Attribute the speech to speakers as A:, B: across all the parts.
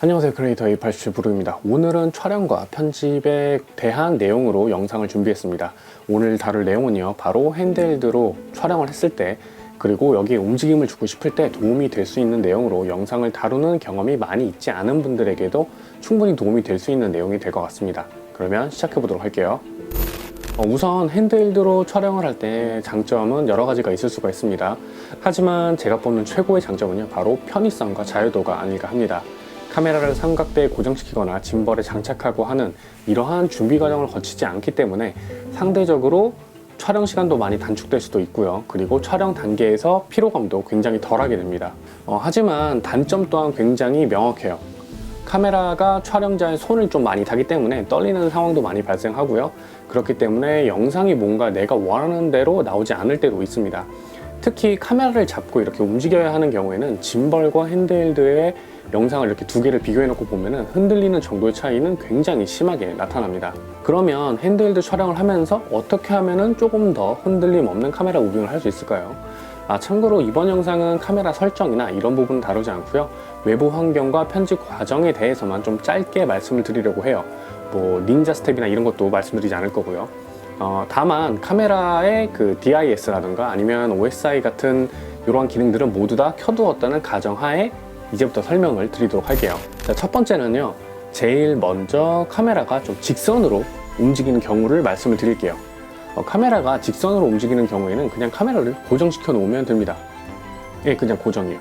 A: 안녕하세요. 크리에이터 A87 부르입니다. 오늘은 촬영과 편집에 대한 내용으로 영상을 준비했습니다. 오늘 다룰 내용은요 바로 핸드헬드로 촬영을 했을 때 그리고 여기에 움직임을 주고 싶을 때 도움이 될 수 있는 내용으로 영상을 다루는 경험이 많이 있지 않은 분들에게도 충분히 도움이 될 수 있는 내용이 될 것 같습니다. 그러면 시작해 보도록 할게요. 어, 우선 핸드헬드로 촬영을 할 때 장점은 여러 가지가 있을 수가 있습니다. 하지만 제가 뽑는 최고의 장점은요, 바로 편의성과 자유도가 아닐까 합니다. 카메라를 삼각대에 고정시키거나 짐벌에 장착하고 하는 이러한 준비 과정을 거치지 않기 때문에 상대적으로 촬영 시간도 많이 단축될 수도 있고요. 그리고 촬영 단계에서 피로감도 굉장히 덜하게 됩니다. 어, 하지만 단점 또한 굉장히 명확해요. 카메라가 촬영자의 손을 좀 많이 타기 때문에 떨리는 상황도 많이 발생하고요. 그렇기 때문에 영상이 뭔가 내가 원하는 대로 나오지 않을 때도 있습니다. 특히 카메라를 잡고 이렇게 움직여야 하는 경우에는 짐벌과 핸드헬드의 영상을 이렇게 두 개를 비교해 놓고 보면은 흔들리는 정도의 차이는 굉장히 심하게 나타납니다. 그러면 핸드헬드 촬영을 하면서 어떻게 하면은 조금 더 흔들림 없는 카메라 우빙을 할 수 있을까요? 아, 참고로 이번 영상은 카메라 설정이나 이런 부분 다루지 않고요. 외부 환경과 편집 과정에 대해서만 좀 짧게 말씀을 드리려고 해요. 뭐 닌자 스텝이나 이런 것도 말씀드리지 않을 거고요. 어, 다만 카메라의 그 DIS라든가 아니면 OSI 같은 이러한 기능들은 모두 다 켜두었다는 가정하에 이제부터 설명을 드리도록 할게요. 자, 첫 번째는요. 제일 먼저 카메라가 좀 직선으로 움직이는 경우를 말씀을 드릴게요. 어, 카메라가 직선으로 움직이는 경우에는 그냥 카메라를 고정시켜 놓으면 됩니다. 예, 그냥 고정이요.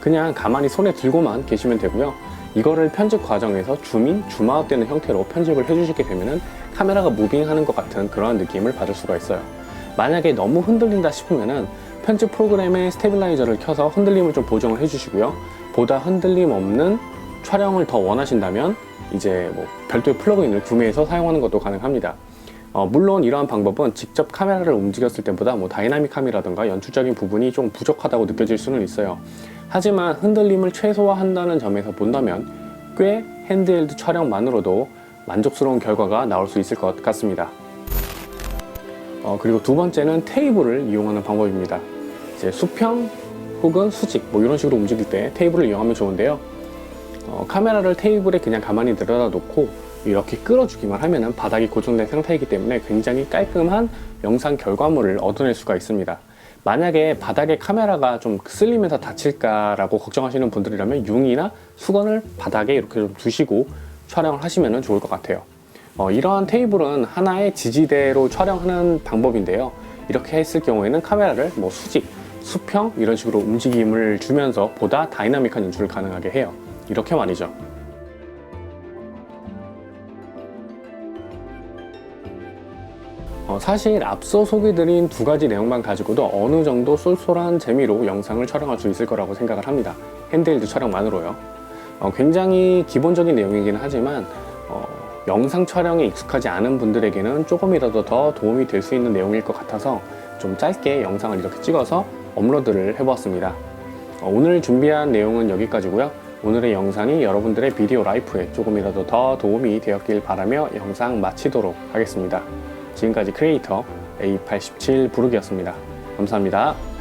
A: 그냥 가만히 손에 들고만 계시면 되고요. 이거를 편집 과정에서 줌인, 줌아웃 되는 형태로 편집을 해주시게 되면은 카메라가 무빙하는 것 같은 그런 느낌을 받을 수가 있어요. 만약에 너무 흔들린다 싶으면은 편집 프로그램의 스테빌라이저를 켜서 흔들림을 좀 보정을 해주시고요. 보다 흔들림 없는 촬영을 더 원하신다면 이제 뭐 별도의 플러그인을 구매해서 사용하는 것도 가능합니다. 어, 물론 이러한 방법은 직접 카메라를 움직였을 때보다 뭐 다이나믹함이라든가 연출적인 부분이 좀 부족하다고 느껴질 수는 있어요. 하지만 흔들림을 최소화한다는 점에서 본다면 꽤 핸드헬드 촬영만으로도 만족스러운 결과가 나올 수 있을 것 같습니다. 어, 그리고 두 번째는 테이블을 이용하는 방법입니다. 이제 수평 혹은 수직 뭐 이런 식으로 움직일 때 테이블을 이용하면 좋은데요. 어, 카메라를 테이블에 그냥 가만히 들여다 놓고 이렇게 끌어주기만 하면은 바닥이 고정된 상태이기 때문에 굉장히 깔끔한 영상 결과물을 얻어낼 수가 있습니다. 만약에 바닥에 카메라가 좀 쓸리면서 다칠까라고 걱정하시는 분들이라면 융이나 수건을 바닥에 이렇게 좀 두시고 촬영을 하시면 좋을 것 같아요. 어, 이러한 테이블은 하나의 지지대로 촬영하는 방법인데요. 이렇게 했을 경우에는 카메라를 뭐 수직, 수평 이런 식으로 움직임을 주면서 보다 다이나믹한 연출을 가능하게 해요. 이렇게 말이죠. 어, 사실 앞서 소개드린 두 가지 내용만 가지고도 어느 정도 쏠쏠한 재미로 영상을 촬영할 수 있을 거라고 생각을 합니다. 핸드헬드 촬영만으로요. 어, 굉장히 기본적인 내용이긴 하지만 어, 영상 촬영에 익숙하지 않은 분들에게는 조금이라도 더 도움이 될 수 있는 내용일 것 같아서 좀 짧게 영상을 이렇게 찍어서 업로드를 해보았습니다. 어, 오늘 준비한 내용은 여기까지고요. 오늘의 영상이 여러분들의 비디오 라이프에 조금이라도 더 도움이 되었길 바라며 영상 마치도록 하겠습니다. 지금까지 크리에이터 A87 부르기였습니다. 감사합니다.